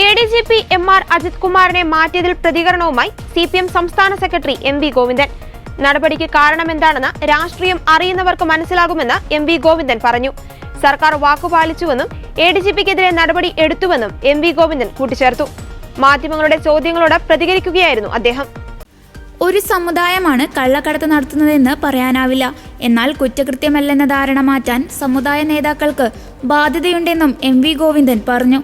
A D G P M R Ajith കുമാറിനെ മാറ്റിയതിൽ പ്രതികരണവുമായി സി പി എം സംസ്ഥാന സെക്രട്ടറി എം വി ഗോവിന്ദൻ. നടപടിക്ക് കാരണമെന്താണെന്ന് രാഷ്ട്രീയം അറിയുന്നവർക്ക് മനസ്സിലാകുമെന്ന് എം വി ഗോവിന്ദൻ പറഞ്ഞു. സർക്കാർ വാക്കുപാലിച്ചുവെന്നും എ ഡി ജി പിക്കെതിരെ നടപടി എടുത്തുവെന്നും എം വി ഗോവിന്ദൻ കൂട്ടിച്ചേർത്തു. മാധ്യമങ്ങളുടെ ചോദ്യങ്ങളോട് പ്രതികരിക്കുകയായിരുന്നു അദ്ദേഹം. ഒരു സമുദായമാണ് കള്ളക്കടത്ത് നടത്തുന്നതെന്ന് പറയാനാവില്ല. എന്നാൽ കുറ്റകൃത്യമല്ലെന്ന ധാരണ മാറ്റാൻ സമുദായ നേതാക്കൾക്ക് ബാധ്യതയുണ്ടെന്നും എം വി ഗോവിന്ദൻ പറഞ്ഞു.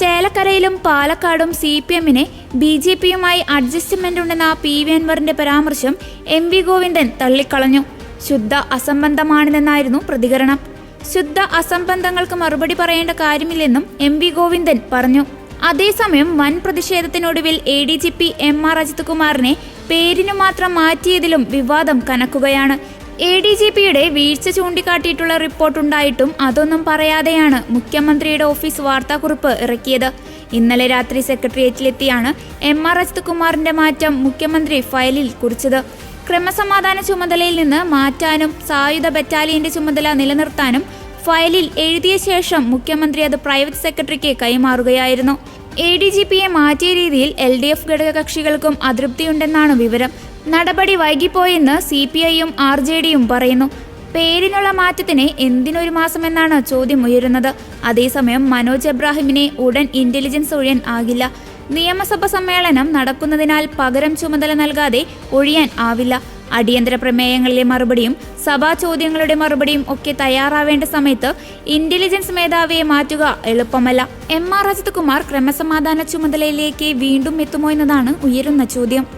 ചേലക്കരയിലും പാലക്കാടും സി പി എമ്മിന് ബി ജെ പിയുമായി അഡ്ജസ്റ്റ്മെന്റ് ഉണ്ടെന്ന പി വി അൻവറിന്റെ പരാമർശം എം വി ഗോവിന്ദൻ തള്ളിക്കളഞ്ഞു. ശുദ്ധ അസംബന്ധമാണിതെന്നായിരുന്നു പ്രതികരണം. ശുദ്ധ അസംബന്ധങ്ങൾക്ക് മറുപടി പറയേണ്ട കാര്യമില്ലെന്നും എം വി ഗോവിന്ദൻ പറഞ്ഞു. അതേസമയം വൻ പ്രതിഷേധത്തിനൊടുവിൽ A D G P M R Ajith കുമാറിനെ പേരിനു മാത്രം മാറ്റിയതിലും വിവാദം കനക്കുകയാണ്. എ ഡി ജി പിയുടെ വീഴ്ച ചൂണ്ടിക്കാട്ടിയിട്ടുള്ള റിപ്പോർട്ടുണ്ടായിട്ടും അതൊന്നും പറയാതെയാണ് മുഖ്യമന്ത്രിയുടെ ഓഫീസ് വാർത്താക്കുറിപ്പ് ഇറക്കിയത്. ഇന്നലെ രാത്രി സെക്രട്ടേറിയറ്റിലെത്തിയാണ് എം ആർ അജിത് കുമാറിന്റെ മാറ്റം മുഖ്യമന്ത്രി ഫയലിൽ കുറിച്ചത്. ക്രമസമാധാന ചുമതലയിൽ നിന്ന് മാറ്റാനും സായുധ ബറ്റാലിയന്റെ ചുമതല നിലനിർത്താനും ഫയലിൽ എഴുതിയ ശേഷം മുഖ്യമന്ത്രി അത് പ്രൈവറ്റ് സെക്രട്ടറിക്ക് കൈമാറുകയായിരുന്നു. എ ഡി ജി പിയെ മാറ്റിയ രീതിയിൽ എൽ ഡി എഫ് ഘടകകക്ഷികൾക്കും അതൃപ്തിയുണ്ടെന്നാണ് വിവരം. നടപടി വൈകിപ്പോയെന്ന് സി പി ഐയും ആർ ജെ ഡിയും പറയുന്നു. പേരിനുള്ള മാറ്റത്തിന് എന്തിനൊരു മാസമെന്നാണ് ചോദ്യം ഉയരുന്നത്. അതേസമയം മനോജ് എബ്രാഹിമിനെ ഉടൻ ഇന്റലിജൻസ് ഒഴിയാൻ ആകില്ല. നിയമസഭ സമ്മേളനം നടക്കുന്നതിനാൽ പകരം ചുമതല നൽകാതെ ഒഴിയാൻ ആവില്ല. അടിയന്തര പ്രമേയങ്ങളിലെ മറുപടിയും സഭാ ചോദ്യങ്ങളുടെ മറുപടിയും ഒക്കെ തയ്യാറാവേണ്ട സമയത്ത് ഇന്റലിജൻസ് മേധാവിയെ മാറ്റുക എളുപ്പമല്ല. എം ആർ അജിത് കുമാർ ക്രമസമാധാന ചുമതലയിലേക്ക് വീണ്ടും എത്തുമോ എന്നതാണ് ഉയരുന്ന ചോദ്യം.